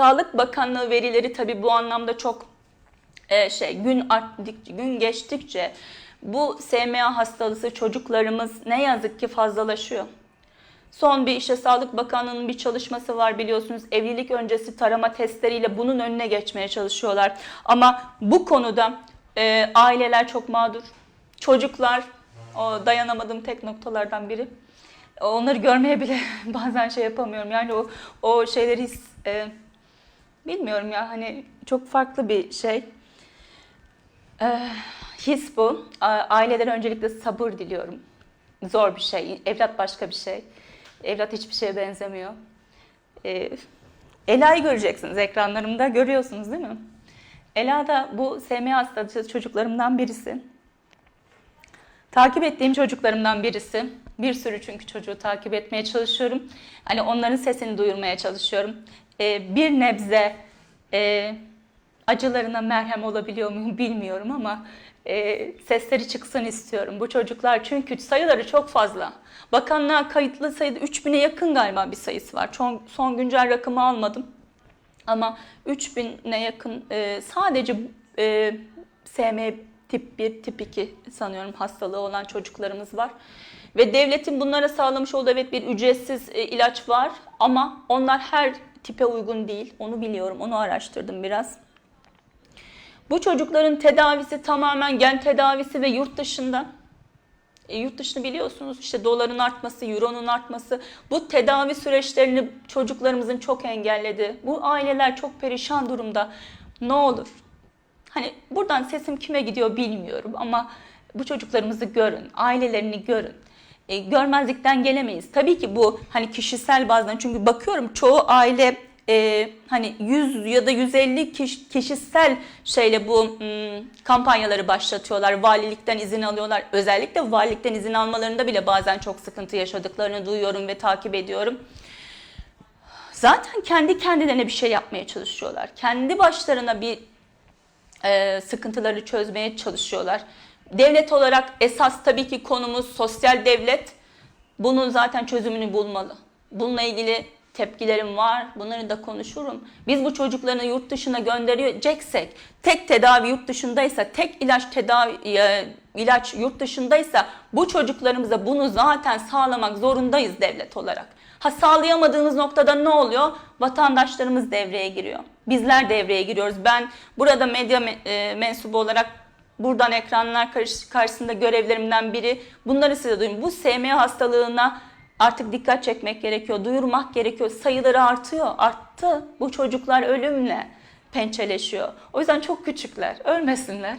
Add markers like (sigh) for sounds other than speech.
Sağlık Bakanlığı verileri tabii bu anlamda çok e, şey gün arttıkça, gün geçtikçe bu SMA hastalığı çocuklarımız ne yazık ki fazlalaşıyor. Son bir işte Sağlık Bakanlığı'nın bir çalışması var biliyorsunuz. Evlilik öncesi tarama testleriyle bunun önüne geçmeye çalışıyorlar. Ama bu konuda e, aileler çok mağdur. Çocuklar o dayanamadığım tek noktalardan biri. Onları görmeye bile (laughs) bazen şey yapamıyorum. Yani o o şeyleri his, e, bilmiyorum ya hani çok farklı bir şey. E, his bu. Ailelere öncelikle sabır diliyorum. Zor bir şey. Evlat başka bir şey. Evlat hiçbir şeye benzemiyor. E, Ela'yı göreceksiniz ekranlarımda. Görüyorsunuz değil mi? Ela da bu SMA hastası çocuklarımdan birisi. Takip ettiğim çocuklarımdan birisi. Bir sürü çünkü çocuğu takip etmeye çalışıyorum. Hani onların sesini duyurmaya çalışıyorum. Ee, bir nebze e, acılarına merhem olabiliyor muyum bilmiyorum ama e, sesleri çıksın istiyorum. Bu çocuklar çünkü sayıları çok fazla. Bakanlığa kayıtlı sayıda 3000'e yakın galiba bir sayısı var. Son, son güncel rakamı almadım. Ama 3000'e yakın e, sadece e, SM tip 1, tip 2 sanıyorum hastalığı olan çocuklarımız var. Ve devletin bunlara sağlamış olduğu evet bir ücretsiz e, ilaç var ama onlar her tipe uygun değil. Onu biliyorum, onu araştırdım biraz. Bu çocukların tedavisi tamamen gen tedavisi ve yurt dışında. E, yurt dışını biliyorsunuz işte doların artması, euronun artması bu tedavi süreçlerini çocuklarımızın çok engelledi. Bu aileler çok perişan durumda. Ne olur Hani buradan sesim kime gidiyor bilmiyorum ama bu çocuklarımızı görün, ailelerini görün. E, görmezlikten gelemeyiz. Tabii ki bu hani kişisel bazen çünkü bakıyorum çoğu aile e, hani 100 ya da 150 kiş, kişisel şeyle bu hmm, kampanyaları başlatıyorlar. Valilikten izin alıyorlar. Özellikle valilikten izin almalarında bile bazen çok sıkıntı yaşadıklarını duyuyorum ve takip ediyorum. Zaten kendi kendilerine bir şey yapmaya çalışıyorlar. Kendi başlarına bir e, sıkıntıları çözmeye çalışıyorlar. Devlet olarak esas tabii ki konumuz sosyal devlet. Bunun zaten çözümünü bulmalı. Bununla ilgili tepkilerim var. Bunları da konuşurum. Biz bu çocuklarını yurt dışına göndereceksek, tek tedavi yurt dışındaysa, tek ilaç tedavi e, ilaç yurt dışındaysa bu çocuklarımıza bunu zaten sağlamak zorundayız devlet olarak. Ha sağlayamadığımız noktada ne oluyor? Vatandaşlarımız devreye giriyor. Bizler devreye giriyoruz. Ben burada medya me- e, mensubu olarak buradan ekranlar karşı- karşısında görevlerimden biri bunları size duyun. Bu SMA hastalığına artık dikkat çekmek gerekiyor, duyurmak gerekiyor. Sayıları artıyor, arttı. Bu çocuklar ölümle pençeleşiyor. O yüzden çok küçükler, ölmesinler.